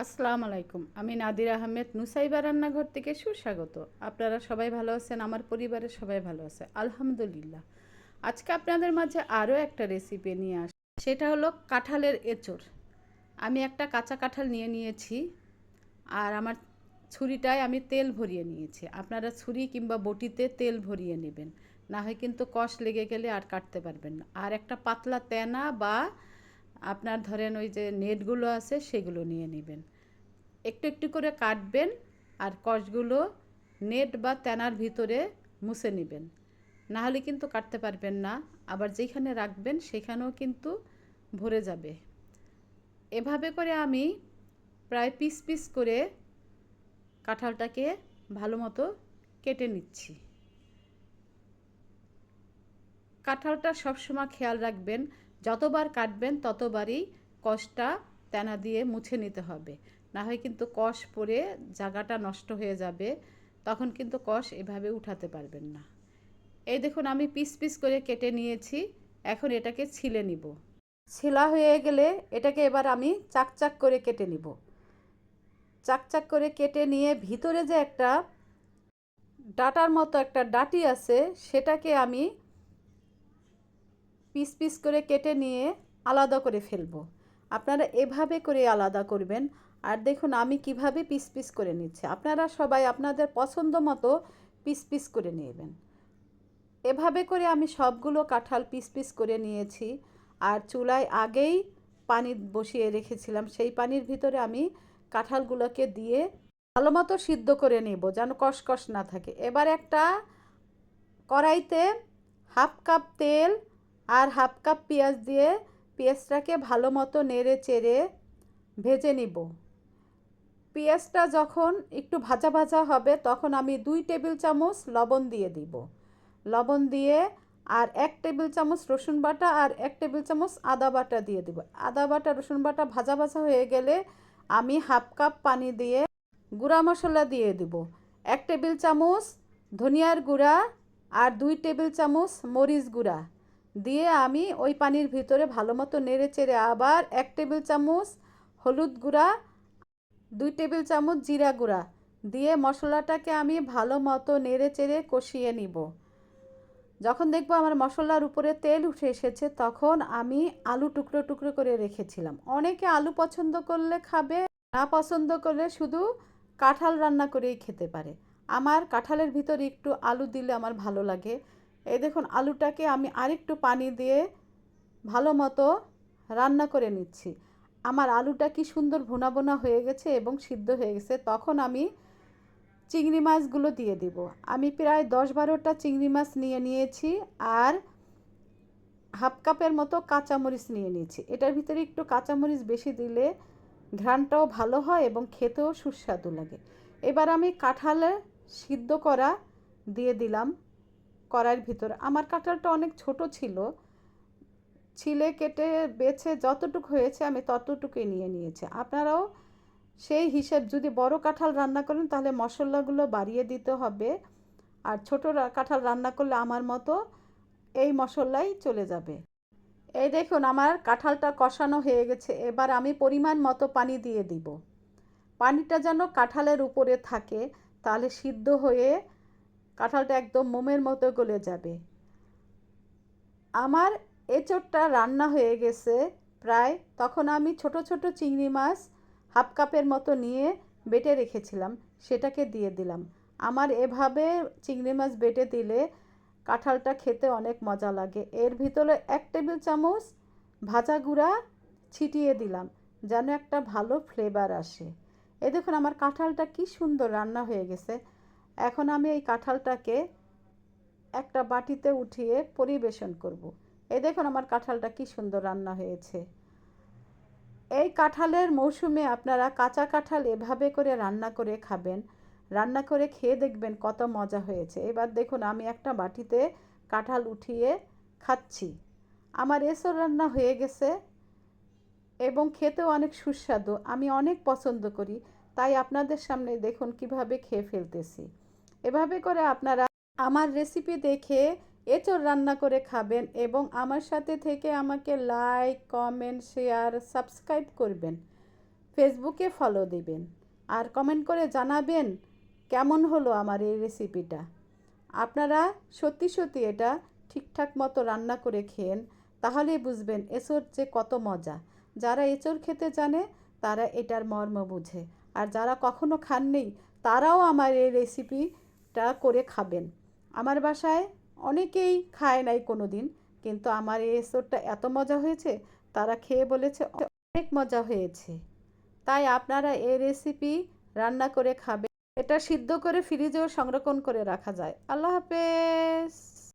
আসসালামু আলাইকুম। আমি নাদির আহমেদ, নুসাইবা রান্নাঘর থেকে সুস্বাগত। আপনারা সবাই ভালো আছেন? আমার পরিবারের সবাই ভালো আছে। আলহামদুলিল্লাহ। আজকে আপনাদের মাঝে আরও একটা রেসিপি নিয়ে আস সেটা হলো কাঁঠালের এঁচড়। আমি একটা কাঁচা কাঁঠাল নিয়ে নিয়েছি আর আমার ছুরিটায় আমি তেল ভরিয়ে নিয়েছি। আপনারা ছুরি কিংবা বটিতে তেল ভরিয়ে নেবেন। না হয় কিন্তু কষ লেগে গেলে আর কাটতে পারবেন না। আর একটা পাতলা তেনা বা আপনার ধরেন ওই যে নেটগুলো আছে, সেগুলো নিয়ে নেবেন। একটু একটু করে কাটবেন আর কষগুলো নেট বা তেনার ভিতরে মুছে নেবেন। না হলে কিন্তু কাটতে পারবেন না, আবার যেখানে রাখবেন সেখানেও কিন্তু ভরে যাবে। এভাবে করে আমি প্রায় পিস পিস করে কাঁঠালটাকে ভালো মতো কেটে নিচ্ছি। কাঁঠালটা সবসময় খেয়াল রাখবেন যতবার কাটবেন ততবারই কষটা তেনা দিয়ে মুছে নিতে হবে। না হয় কিন্তু কষ পরে জায়গাটা নষ্ট হয়ে যাবে, তখন কিন্তু কষ এভাবে উঠাতে পারবেন না। এই দেখুন, আমি পিস পিস করে কেটে নিয়েছি, এখন এটাকে ছিলে নিব। ছিলা হয়ে গেলে এটাকে এবার আমি চাকচাক করে কেটে নিব। চাকচাক করে কেটে নিয়ে ভিতরে যে একটা ডাটার মতো একটা ডাটি আছে, সেটাকে আমি পিস পিস করে কেটে নিয়ে আলাদা করে ফেলব। আপনারা এভাবে করে আলাদা করবেন। আর দেখুন, আমি কীভাবে পিস পিস করে নিচ্ছি। আপনারা সবাই আপনাদের পছন্দ মতো পিস পিস করে নেবেন। এভাবে করে আমি সবগুলো কাঁঠাল পিস পিস করে নিয়েছি। আর চুলায় আগেই পানি বসিয়ে রেখেছিলাম। সেই পানির ভিতরে আমি কাঁঠালগুলোকে দিয়ে ভালো মতো সিদ্ধ করে নেব, যেন কষকষ না থাকে। এবার একটা কড়াইতে হাফ কাপ তেল আর হাফ কাপ পেঁয়াজ দিয়ে পেঁয়াজটাকে ভালো মতো নেড়ে চেড়ে ভেজে নিব। পেঁয়াজটা যখন একটু ভাজা ভাজা হবে, তখন আমি দুই টেবিল চামচ লবণ দিয়ে দিব। লবণ দিয়ে আর এক টেবিল চামচ রসুন বাটা আর এক টেবিল চামচ আদা বাটা দিয়ে দিব। আদা বাটা, রসুন বাটা ভাজা ভাজা হয়ে গেলে আমি হাফ কাপ পানি দিয়ে গুঁড়া মশলা দিয়ে দিব। এক টেবিল চামচ ধনিয়ার গুঁড়া আর দুই টেবিল চামচ মরিচ গুঁড়া। দিয়ে আমি ওই পানির ভিতরে ভালো মতো নেড়ে চেড়ে আবার এক টেবিল চামচ হলুদ গুঁড়া, দুই টেবিল চামচ জিরা গুঁড়া দিয়ে মশলাটাকে আমি ভালো মতো নেড়ে চেড়ে কষিয়ে নিব। যখন দেখব আমার মশলার উপরে তেল উঠে এসেছে, তখন আমি আলু টুকরো টুকরো করে রেখেছিলাম। অনেকে আলু পছন্দ করলে খাবে, না পছন্দ করলে শুধু কাঁঠাল রান্না করেই খেতে পারে। আমার কাঁঠালের ভিতরে একটু আলু দিলে আমার ভালো লাগে। এই দেখুন, আলুটাকে আমি আরেকটু পানি দিয়ে ভালো মতো রান্না করে নিচ্ছি। আমার আলুটা কি সুন্দর ভোনা বোনা হয়ে গেছে এবং সিদ্ধ হয়ে গেছে, তখন আমি চিংড়ি মাছগুলো দিয়ে দিব। আমি প্রায় দশ বারোটা চিংড়ি মাছ নিয়ে নিয়েছি আর হাফ কাপের মতো কাঁচামরিচ নিয়ে নিয়েছি। এটার ভিতরে একটু কাঁচামরিচ বেশি দিলে ঘ্রানটাও ভালো হয় এবং খেতেও সুস্বাদু লাগে। এবার আমি কাঁঠালে সিদ্ধ করা দিয়ে দিলাম। কড়াইয়ের ভিতরে। আমার কাঁঠালটা অনেক ছোট ছিল। ছিলে, কেটে, বেছে যতটুকু হয়েছে আমি ততটুকুই নিয়ে নিয়েছি। আপনারাও সেই হিসেব, যদি বড় কাঁঠাল রান্না করেন তাহলে মশলাগুলো বাড়িয়ে দিতে হবে। আর ছোটো কাঁঠাল রান্না করলে আমার মতো এই মশলাই চলে যাবে। এই দেখুন, আমার কাঁঠালটা কষানো হয়ে গেছে। এবার আমি পরিমাণ মতো পানি দিয়ে দিব। পানিটা যেন কাঁঠালের উপরে থাকে, তাহলে সিদ্ধ হয়ে কাঁঠালটা একদম মোমের মতো গলে যাবে। আমার এঁচোড়টা রান্না হয়ে গেছে প্রায়। তখন আমি ছোট ছোট চিংড়ি মাছ হাফ কাপের মতো নিয়ে বেটে রেখেছিলাম, সেটাকে দিয়ে দিলাম। আমার এভাবে চিংড়ি মাছ বেটে দিলে কাঁঠালটা খেতে অনেক মজা লাগে। এর ভিতরে এক টেবিল চামচ ভাজা গুঁড়া ছিটিয়ে দিলাম, যেন একটা ভালো ফ্লেভার আসে। এ দেখুন, আমার কাঁঠালটা কি সুন্দর রান্না হয়ে গেছে। এখন আমি এই কাঁঠালটাকে একটা বাটিতে উঠিয়ে পরিবেশন করব। এই দেখুন আমার কাঁঠালটা কি সুন্দর রান্না হয়েছে। এই কাঁঠালের মৌসুমে আপনারা কাঁচা কাঁঠাল এভাবে করে রান্না করে খাবেন। রান্না করে খেয়ে দেখবেন কত মজা হয়েছে। এবার দেখুন আমি একটা বাটিতে কাঁঠাল উঠিয়ে খাচ্ছি। আমার এসব রান্না হয়ে গেছে এবং খেতেও অনেক সুস্বাদু। আমি অনেক পছন্দ করি। তাই আপনাদের সামনে দেখুন কীভাবে খেয়ে ফেলতেছি। এভাবে করে আপনারা আমার রেসিপি দেখে এঁচড় রান্না করে খাবেন এবং আমার সাথে থেকে আমাকে লাইক কমেন্ট শেয়ার সাবস্ক্রাইব করবেন। ফেসবুকে ফলো দিবেন। আর কমেন্ট করে জানাবেন কেমন হলো আমার এই রেসিপিটা আপনারা সত্যি সত্যি এটা ঠিকঠাক মতো রান্না করে খেয়েন, তাহলেই বুঝবেন এসোর যে কত মজা। যারা এঁচোড় খেতে জানে, তারা এটার মর্ম বুঝে। আর যারা কখনো খাননি, তারাও আমার এই রেসিপিটা করে খাবেন। আমার বাসায় অনেকেই খায় নাই কোনো দিন কিন্তু আমার এই এসোরটা এত মজা হয়েছে, তারা খেয়ে বলেছে অনেক মজা হয়েছে। তাই আপনারা এই রেসিপি রান্না করে খাবেন। এটা সিদ্ধ করে ফ্রিজেও সংরক্ষণ করে রাখা যায়। আল্লাহ হাফেজ।